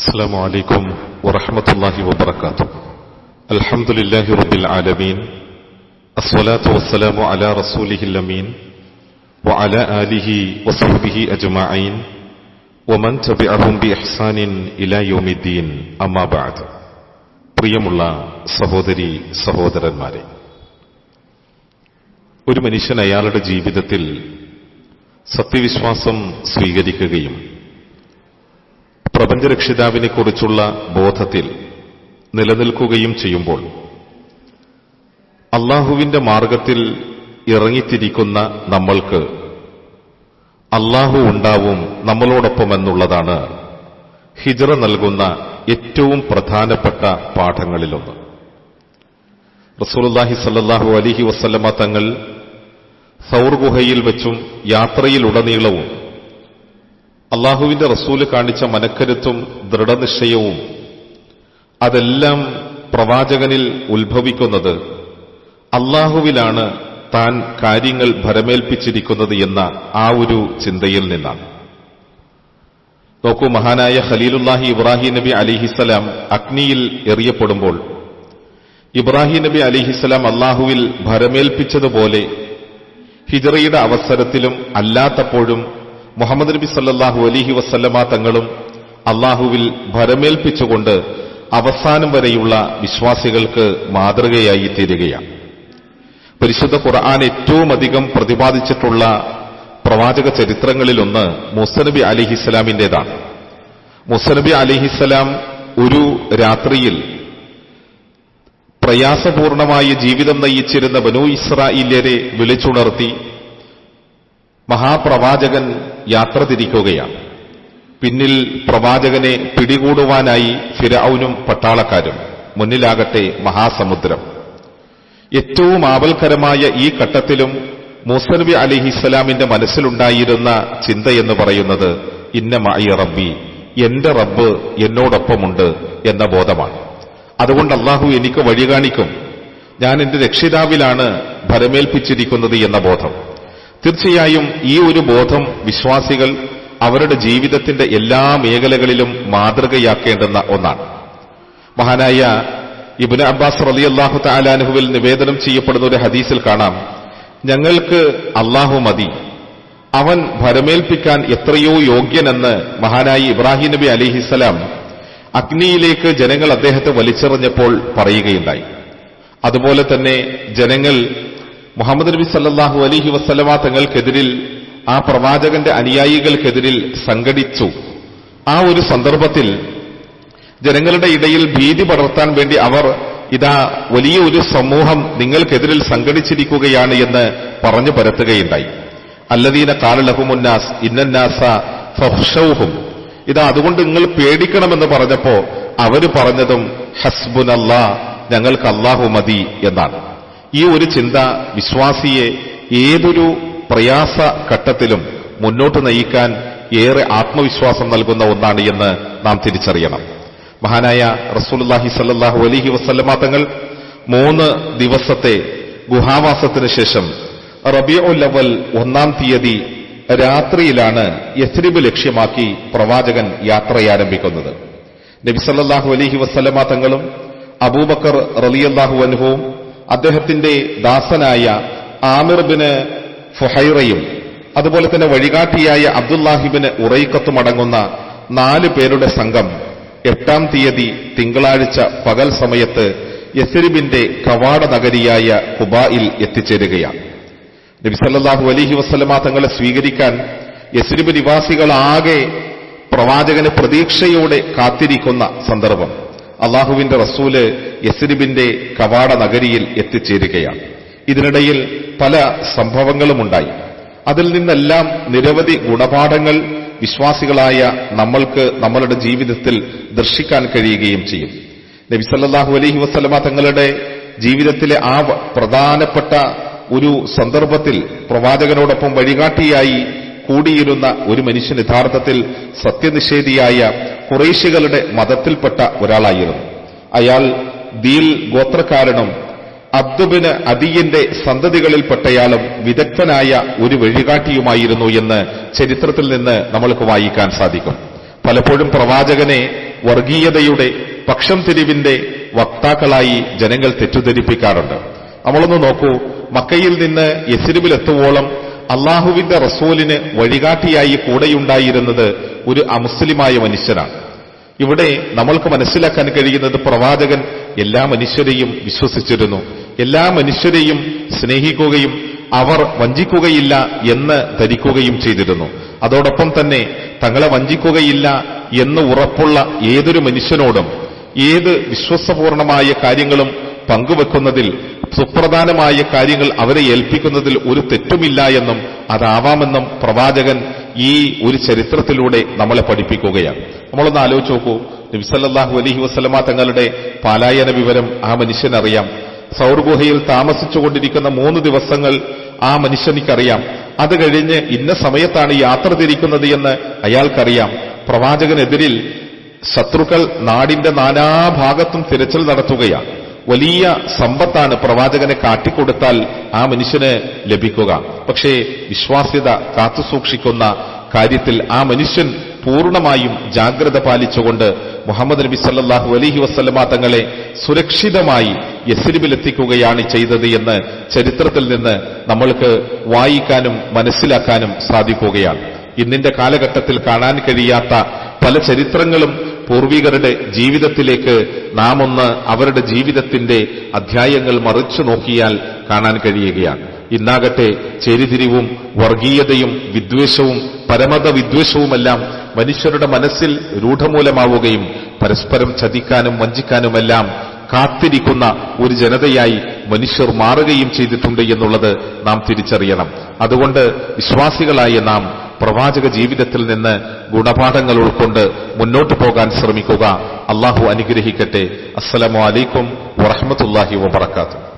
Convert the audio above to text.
السلام عليكم ورحمة الله وبركاته الحمد لله رب العالمين الصلاة والسلام على رسوله الأمين وعلى آله وصحبه أجمعين ومن تبعهم بإحسان إلى يوم الدين أما بعد പ്രിയമുള്ള സഹോദരി സഹോദരന്മാരെ ഒരു മനുഷ്യൻ അയാളുടെ ജീവിതത്തിൽ സത്യവിശ്വാസം സ്വീകരിക്കുകയും പ്രപഞ്ചരക്ഷിതാവിനെ കുറിച്ചുള്ള ബോധത്തിൽ നിലനിൽക്കുകയും ചെയ്യുമ്പോൾ അള്ളാഹുവിന്റെ മാർഗത്തിൽ ഇറങ്ങിത്തിരിക്കുന്ന നമ്മൾക്ക് അള്ളാഹു ഉണ്ടാവും നമ്മളോടൊപ്പമെന്നുള്ളതാണ് ഹിജറ നൽകുന്ന ഏറ്റവും പ്രധാനപ്പെട്ട പാഠങ്ങളിലൊന്ന്. റസൂലുല്ലാഹി സല്ലാഹു അലിഹി വസ്ലമ തങ്ങൾ സൗർ ഗുഹയിൽ വെച്ചും യാത്രയിലുടനീളവും അള്ളാഹുവിന്റെ റസൂൽ കാണിച്ച മനക്കരുത്തും ദൃഢനിശ്ചയവും അതെല്ലാം പ്രവാചകനിൽ ഉത്ഭവിക്കുന്നത് അള്ളാഹുവിലാണ് താൻ കാര്യങ്ങൾ ഭരമേൽപ്പിച്ചിരിക്കുന്നത് എന്ന ആ ഒരു ചിന്തയിൽ നിന്നാണ്. നോക്കൂ മഹാനായ ഖലീലുല്ലാഹി ഇബ്രാഹിം നബി അലിഹിസലാം അഗ്നിയിൽ എറിയപ്പെടുമ്പോൾ ഇബ്രാഹിം നബി അലിഹിസലാം അള്ളാഹുവിൽ ഭരമേൽപ്പിച്ചതുപോലെ ഹിജറയുടെ അവസരത്തിലും അല്ലാത്തപ്പോഴും മുഹമ്മദ് നബി സല്ലാഹു അലിഹി വസല്ലമ തങ്ങളും അള്ളാഹുവിൽ ഭരമേൽപ്പിച്ചുകൊണ്ട് അവസാനം വരെയുള്ള വിശ്വാസികൾക്ക് മാതൃകയായി തീരുകയാണ്. പരിശുദ്ധ ഖുർആൻ ഏറ്റവും അധികം പ്രതിപാദിച്ചിട്ടുള്ള പ്രവാചക ചരിത്രങ്ങളിലൊന്ന് മുസനബി അലിഹിസ്സലാമിന്റേതാണ് മുസനബി അലിഹിസ്സലാം ഒരു രാത്രിയിൽ പ്രയാസപൂർണമായ ജീവിതം നയിച്ചിരുന്ന ബനു ഇസ്രായിലരെ വിളിച്ചുണർത്തി മഹാപ്രവാചകൻ യാത്ര തിരിക്കുകയാണ്. പിന്നിൽ പ്രവാചകനെ പിടികൂടുവാനായി ഫിരൌനും പട്ടാളക്കാരും മുന്നിലാകട്ടെ മഹാസമുദ്രം. ഏറ്റവും ആവൽക്കരമായ ഈ ഘട്ടത്തിലും മൂസനബി അലിഹിസ്സലാമിന്റെ മനസ്സിലുണ്ടായിരുന്ന ചിന്തയെന്ന് പറയുന്നത് ഇന്ന മായി റബ്ബി എന്റെ റബ്ബ് എന്നോടൊപ്പമുണ്ട് എന്ന ബോധമാണ്. അതുകൊണ്ട് അള്ളാഹു എനിക്ക് വഴി കാണിക്കും. ഞാൻ എന്റെ രക്ഷിതാവിലാണ് ഭരമേൽപ്പിച്ചിരിക്കുന്നത് എന്ന ബോധം. തീർച്ചയായും ഈ ഒരു ബോധം വിശ്വാസികൾ അവരുടെ ജീവിതത്തിന്റെ എല്ലാ മേഖലകളിലും മാതൃകയാക്കേണ്ടുന്ന ഒന്നാണ്. മഹാനായ ഇബുൻ അബ്ബാസ് റലി അള്ളാഹു താലാനുഹുവിൽ നിവേദനം ചെയ്യപ്പെടുന്ന ഒരു ഹദീസിൽ കാണാം. ഞങ്ങൾക്ക് അള്ളാഹു മതി. അവൻ ഭരമേൽപ്പിക്കാൻ എത്രയോ യോഗ്യനെന്ന് മഹാനായി ഇബ്രാഹിം നബി അലിഹിസലാം അഗ്നിയിലേക്ക് ജനങ്ങൾ അദ്ദേഹത്തെ വലിച്ചെറിഞ്ഞപ്പോൾ പറയുകയുണ്ടായി. അതുപോലെ തന്നെ ജനങ്ങൾ മുഹമ്മദ് നബി സല്ലാഹു അലിഹി വസ്ലമ തങ്ങൾക്കെതിരിൽ ആ പ്രവാചകന്റെ അനുയായികൾക്കെതിരിൽ സംഘടിച്ചു. ആ ഒരു സന്ദർഭത്തിൽ ജനങ്ങളുടെ ഇടയിൽ ഭീതി പടർത്താൻ വേണ്ടി അവർ ഇതാ വലിയ ഒരു സമൂഹം നിങ്ങൾക്കെതിരിൽ സംഘടിച്ചിരിക്കുകയാണ് എന്ന് പറഞ്ഞു പരത്തുകയുണ്ടായി. അല്ലദീന കാലലഹുമുന്നാസ് ഇന്നന്നാസ ഫഹ്ഷൗഹും. ഇതാ അതുകൊണ്ട് നിങ്ങൾ പേടിക്കണമെന്ന് പറഞ്ഞപ്പോ അവർ പറഞ്ഞതും ഹസ്ബുനല്ലാ ഞങ്ങൾക്ക് അള്ളാഹു മതി എന്നാണ്. ഈ ഒരു ചിന്ത വിശ്വാസിയെ ഏതൊരു പ്രയാസ ഘട്ടത്തിലും മുന്നോട്ട് നയിക്കാൻ ഏറെ ആത്മവിശ്വാസം നൽകുന്ന ഒന്നാണ് എന്ന് നാം തിരിച്ചറിയണം. മഹാനായ റസൂലുല്ലാഹി സല്ലാഹു അലഹി വസ്ല്ലമ തങ്ങൾ മൂന്ന് ദിവസത്തെ ഗുഹാവാസത്തിന് ശേഷം റബിയുല്ലവൽ ഒന്നാം തീയതി രാത്രിയിലാണ് യസ്രിബ് ലക്ഷ്യമാക്കി പ്രവാചകൻ യാത്രയാരംഭിക്കുന്നത്. നബിസല്ലാഹു അലഹി വസ്ല്ലമ തങ്ങളും അബൂബക്കർ റലിയല്ലാഹു അനുഭവവും അദ്ദേഹത്തിന്റെ ദാസനായ ആമിർ ബിന് ഫുഹൈറയും അതുപോലെ തന്നെ വഴികാട്ടിയായ അബ്ദുല്ലാഹിബിന് ഉറൈക്കത്തും അടങ്ങുന്ന നാല് പേരുടെ സംഘം എട്ടാം തീയതി തിങ്കളാഴ്ച പകൽ സമയത്ത് യസരിബിന്റെ കവാട നഗരിയായ കുബായിൽ എത്തിച്ചേരുകയാണ്. നബിസല്ലാഹു അലഹി വസ്ലമ തങ്ങളെ സ്വീകരിക്കാൻ യസ്രിബ് നിവാസികളാകെ പ്രവാചകന് പ്രതീക്ഷയോടെ കാത്തിരിക്കുന്ന സന്ദർഭം. അള്ളാഹുവിന്റെ റസൂൽ യസ്രിബിന്റെ കവാട നഗരിയിൽ എത്തിച്ചേരുകയാണ്. ഇതിനിടയിൽ പല സംഭവങ്ങളുമുണ്ടായി. അതിൽ നിന്നെല്ലാം നിരവധി ഗുണപാഠങ്ങൾ വിശ്വാസികളായ നമ്മൾക്ക് നമ്മളുടെ ജീവിതത്തിൽ ദർശിക്കാൻ കഴിയുകയും ചെയ്യും. നബിസല്ലാഹു അലഹി വസ്ലമ തങ്ങളുടെ ജീവിതത്തിലെ ആ പ്രധാനപ്പെട്ട ഒരു സന്ദർഭത്തിൽ പ്രവാചകനോടൊപ്പം വഴികാട്ടിയായി കൂടിയിരുന്ന ഒരു മനുഷ്യൻ യഥാർത്ഥത്തിൽ സത്യനിഷേധിയായ കുറേശികളുടെ മതത്തിൽപ്പെട്ട ഒരാളായിരുന്നു. അയാൾ ദീൽ ഗോത്രക്കാരനും അബ്ദുബിന് അദിയന്റെ സന്തതികളിൽപ്പെട്ടയാളും വിദഗ്ധനായ ഒരു വഴികാട്ടിയുമായിരുന്നു എന്ന് ചരിത്രത്തിൽ നിന്ന് നമ്മൾക്ക് വായിക്കാൻ സാധിക്കും. പലപ്പോഴും പ്രവാചകനെ വർഗീയതയുടെ പക്ഷം തിരിവിന്റെ വക്താക്കളായി ജനങ്ങൾ തെറ്റിദ്ധരിപ്പിക്കാറുണ്ട്. നമ്മളൊന്ന് നോക്കൂ മക്കയിൽ നിന്ന് യസിരിബിലെത്തുവോളം അള്ളാഹുവിന്റെ റസൂലിന് വഴികാട്ടിയായി കൂടെയുണ്ടായിരുന്നത് ഒരു അമുസ്ലിമായ മനുഷ്യനാണ്. ഇവിടെ നമ്മൾക്ക് മനസ്സിലാക്കാൻ കഴിയുന്നത് പ്രവാചകൻ എല്ലാ മനുഷ്യരെയും വിശ്വസിച്ചിരുന്നു. എല്ലാ മനുഷ്യരെയും സ്നേഹിക്കുകയും അവർ വഞ്ചിക്കുകയില്ല എന്ന് ധരിക്കുകയും ചെയ്തിരുന്നു. അതോടൊപ്പം തന്നെ തങ്ങളെ വഞ്ചിക്കുകയില്ല എന്ന് ഉറപ്പുള്ള ഏതൊരു മനുഷ്യനോടും ഏത് വിശ്വസപൂർണമായ കാര്യങ്ങളും പങ്കുവെക്കുന്നതിൽ സുപ്രധാനമായ കാര്യങ്ങൾ അവരെ ഏൽപ്പിക്കുന്നതിൽ ഒരു തെറ്റുമില്ല എന്നും അതാവാമെന്നും പ്രവാചകൻ ഈ ഒരു ചരിത്രത്തിലൂടെ നമ്മളെ പഠിപ്പിക്കുകയാണ്. നമ്മളൊന്ന് ആലോചിച്ച് നോക്കൂ. നബിസല്ലാഹു അലഹി വസ്ലമ തങ്ങളുടെ പാലായന വിവരം ആ മനുഷ്യനറിയാം. സൗർഗുഹയിൽ താമസിച്ചുകൊണ്ടിരിക്കുന്ന മൂന്ന് ദിവസങ്ങൾ ആ മനുഷ്യനിക്കറിയാം. അത് കഴിഞ്ഞ് ഇന്ന സമയത്താണ് യാത്ര തിരിക്കുന്നത് എന്ന് അയാൾക്കറിയാം. പ്രവാചകനെതിരിൽ ശത്രുക്കൾ നാടിന്റെ നാനാഭാഗത്തും തിരച്ചിൽ നടത്തുകയാണ്. വലിയ സമ്പത്താണ് പ്രവാചകനെ കാട്ടിക്കൊടുത്താൽ ആ മനുഷ്യന് ലഭിക്കുക. പക്ഷേ വിശ്വാസ്യത കാത്തുസൂക്ഷിക്കുന്ന കാര്യത്തിൽ ആ മനുഷ്യൻ പൂർണമായും ജാഗ്രത പാലിച്ചുകൊണ്ട് മുഹമ്മദ് നബി സല്ലാഹു അലഹി വസ്ലമ തങ്ങളെ സുരക്ഷിതമായി യസ്രിബിലെത്തിക്കുകയാണ് ചെയ്തത് എന്ന് ചരിത്രത്തിൽ നിന്ന് നമ്മൾക്ക് വായിക്കാനും മനസ്സിലാക്കാനും സാധിക്കുകയാണ്. ഇന്നിന്റെ കാലഘട്ടത്തിൽ കാണാൻ കഴിയാത്ത പല ചരിത്രങ്ങളും പൂർവികരുടെ ജീവിതത്തിലേക്ക് നാം ഒന്ന് അവരുടെ ജീവിതത്തിന്റെ അധ്യായങ്ങൾ മറിച്ചു നോക്കിയാൽ കാണാൻ കഴിയുകയാണ്. ഇന്നാകട്ടെ ചേരിതിരിവും വർഗീയതയും വിദ്വേഷവും പരമത വിദ്വേഷവുമെല്ലാം മനുഷ്യരുടെ മനസ്സിൽ രൂഢമൂലമാവുകയും പരസ്പരം ചതിക്കാനും വഞ്ചിക്കാനുമെല്ലാം കാത്തിരിക്കുന്ന ഒരു ജനതയായി മനുഷ്യർ മാറുകയും ചെയ്തിട്ടുണ്ട് എന്നുള്ളത് നാം തിരിച്ചറിയണം. അതുകൊണ്ട് വിശ്വാസികളായ നാം പ്രവാചക ജീവിതത്തിൽ നിന്ന് ഗുണപാഠങ്ങൾ ഉൾക്കൊണ്ട് മുന്നോട്ടു പോകാൻ ശ്രമിക്കുക. അള്ളാഹു അനുഗ്രഹിക്കട്ടെ. അസ്സലാമു അലൈക്കും വറഹമത്തല്ലാഹി വബർക്കാത്തു